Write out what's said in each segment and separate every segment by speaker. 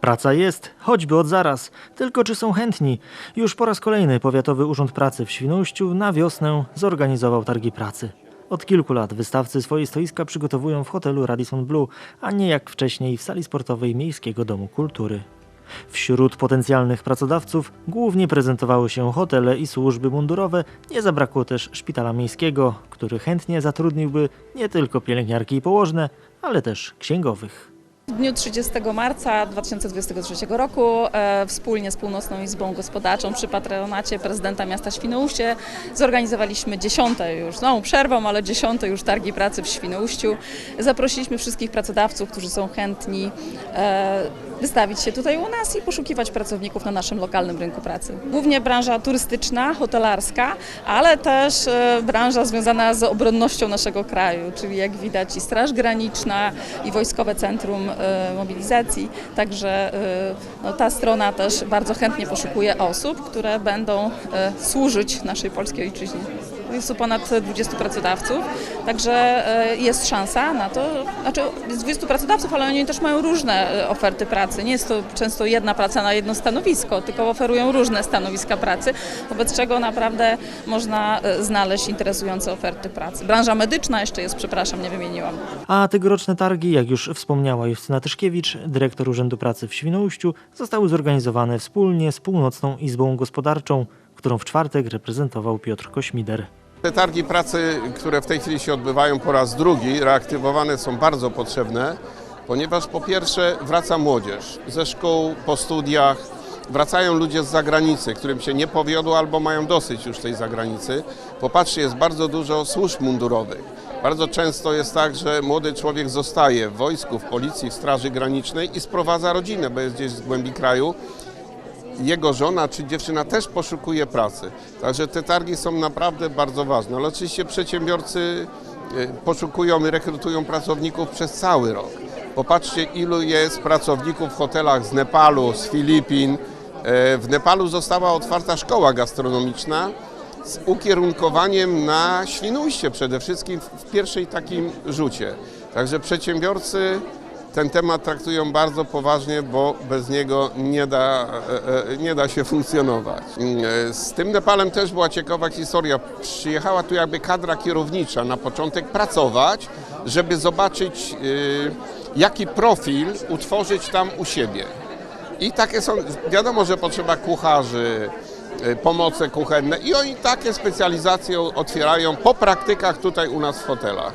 Speaker 1: Praca jest, choćby od zaraz. Tylko czy są chętni? Już po raz kolejny Powiatowy Urząd Pracy w Świnoujściu na wiosnę zorganizował targi pracy. Od kilku lat wystawcy swoje stoiska przygotowują w hotelu Radisson Blue, a nie jak wcześniej w sali sportowej Miejskiego Domu Kultury. Wśród potencjalnych pracodawców głównie prezentowały się hotele i służby mundurowe, nie zabrakło też szpitala miejskiego, który chętnie zatrudniłby nie tylko pielęgniarki i położne, ale też księgowych.
Speaker 2: W dniu 30 marca 2023 roku e, wspólnie z Północną Izbą Gospodarczą przy patronacie prezydenta miasta Świnoujście zorganizowaliśmy dziesiąte już, z małą przerwą, ale dziesiąte już targi pracy w Świnoujściu. Zaprosiliśmy wszystkich pracodawców, którzy są chętni e, wystawić się tutaj u nas i poszukiwać pracowników na naszym lokalnym rynku pracy. Głównie branża turystyczna, hotelarska, ale też e, branża związana z obronnością naszego kraju, czyli jak widać i Straż Graniczna i Wojskowe Centrum e, Mobilizacji. Także e, no, ta strona też bardzo chętnie poszukuje osób, które będą służyć naszej polskiej ojczyźnie. Jest tu ponad 20 pracodawców, także e, jest szansa na to. Znaczy jest 20 pracodawców, ale oni też mają różne e, oferty pracy. Nie jest to często jedna praca na jedno stanowisko, tylko oferują różne stanowiska pracy, wobec czego naprawdę można e, znaleźć interesujące oferty pracy. Branża medyczna jeszcze jest, przepraszam, nie wymieniłam.
Speaker 1: A tegoroczne targi, jak już wspomniała Justyna Tyszkiewicz, dyrektor Urzędu Pracy w Świnoujściu, zostały zorganizowane wspólnie z Północną Izbą Gospodarczą, którą w czwartek reprezentował Piotr Kośmider.
Speaker 3: Te targi pracy, które w tej chwili się odbywają po raz drugi, reaktywowane są bardzo potrzebne, ponieważ po pierwsze wraca młodzież ze szkół, po studiach, wracają ludzie z zagranicy, którym się nie powiodło albo mają dosyć już tej zagranicy. Popatrzcie, jest bardzo dużo służb mundurowych. Bardzo często jest tak, że młody człowiek zostaje w wojsku, w policji, w straży granicznej i sprowadza rodzinę, bo jest gdzieś z głębi kraju jego żona czy dziewczyna też poszukuje pracy. Także te targi są naprawdę bardzo ważne. Ale oczywiście przedsiębiorcy e, poszukują i rekrutują pracowników przez cały rok. Popatrzcie, ilu jest pracowników w hotelach z Nepalu, z Filipin. E, W Nepalu została otwarta szkoła gastronomiczna z ukierunkowaniem na Świnoujście przede wszystkim w pierwszej takim rzucie. Także przedsiębiorcy ten temat traktują bardzo poważnie, bo bez niego nie da, e, e, nie da się funkcjonować. E, Z tym Nepalem też była ciekawa historia. Przyjechała tu jakby kadra kierownicza na początek pracować, żeby zobaczyć jaki profil utworzyć tam u siebie. I takie są, wiadomo, że potrzeba kucharzy, pomoce kuchenne i oni takie specjalizacje otwierają po praktykach tutaj u nas w hotelach.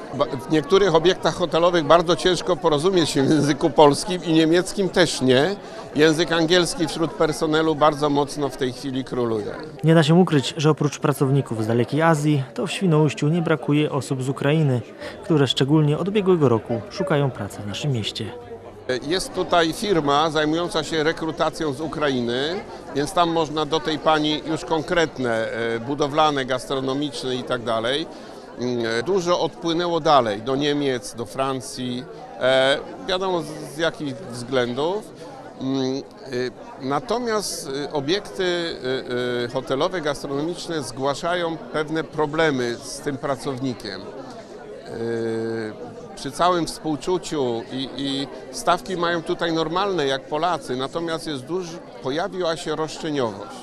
Speaker 3: W niektórych obiektach hotelowych bardzo ciężko porozumieć się w języku polskim i niemieckim też nie. Język angielski wśród personelu bardzo mocno w tej chwili króluje.
Speaker 1: Nie da się ukryć, że oprócz pracowników z dalekiej Azji, to w Świnoujściu nie brakuje osób z Ukrainy, które szczególnie od ubiegłego roku szukają pracy w naszym mieście.
Speaker 3: Jest tutaj firma zajmująca się rekrutacją z Ukrainy, więc tam można do tej pani już konkretne, e, budowlane, gastronomiczne i tak dalej. Mm, e, Dużo odpłynęło dalej, do Niemiec, do Francji, e, wiadomo z, jakich względów. Mm, Natomiast obiekty hotelowe, gastronomiczne zgłaszają pewne problemy z tym pracownikiem. Przy całym współczuciu i, i stawki mają tutaj normalne jak Polacy, natomiast jest duży, pojawiła się roszczeniowość,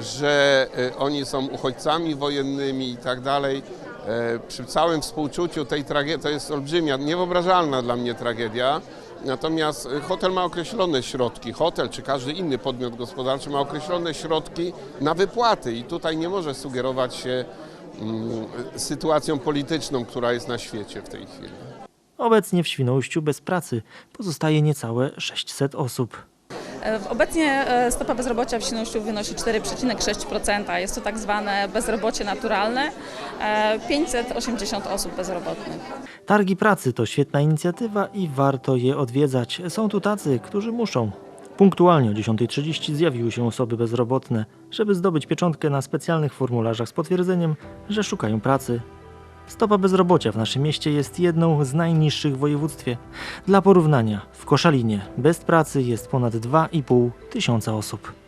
Speaker 3: że y, oni są uchodźcami wojennymi i tak dalej. E, Przy całym współczuciu tej tragedii, to jest olbrzymia, niewyobrażalna dla mnie tragedia. Natomiast y, hotel ma określone środki, hotel czy każdy inny podmiot gospodarczy ma określone środki na wypłaty i tutaj nie może sugerować się sytuacją polityczną, która jest na świecie w tej chwili.
Speaker 1: Obecnie w Świnoujściu bez pracy pozostaje niecałe 600 osób.
Speaker 2: E, Obecnie e, stopa bezrobocia w Świnoujściu wynosi 4,6%. Jest to tak zwane bezrobocie naturalne. E, 580 osób bezrobotnych.
Speaker 1: Targi pracy to świetna inicjatywa i warto je odwiedzać. Są tu tacy, którzy muszą. Punktualnie o 10.30 zjawiły się osoby bezrobotne, żeby zdobyć pieczątkę na specjalnych formularzach z potwierdzeniem, że szukają pracy. Stopa bezrobocia w naszym mieście jest jedną z najniższych w województwie. Dla porównania, w Koszalinie bez pracy jest ponad 2,5 tysiąca osób.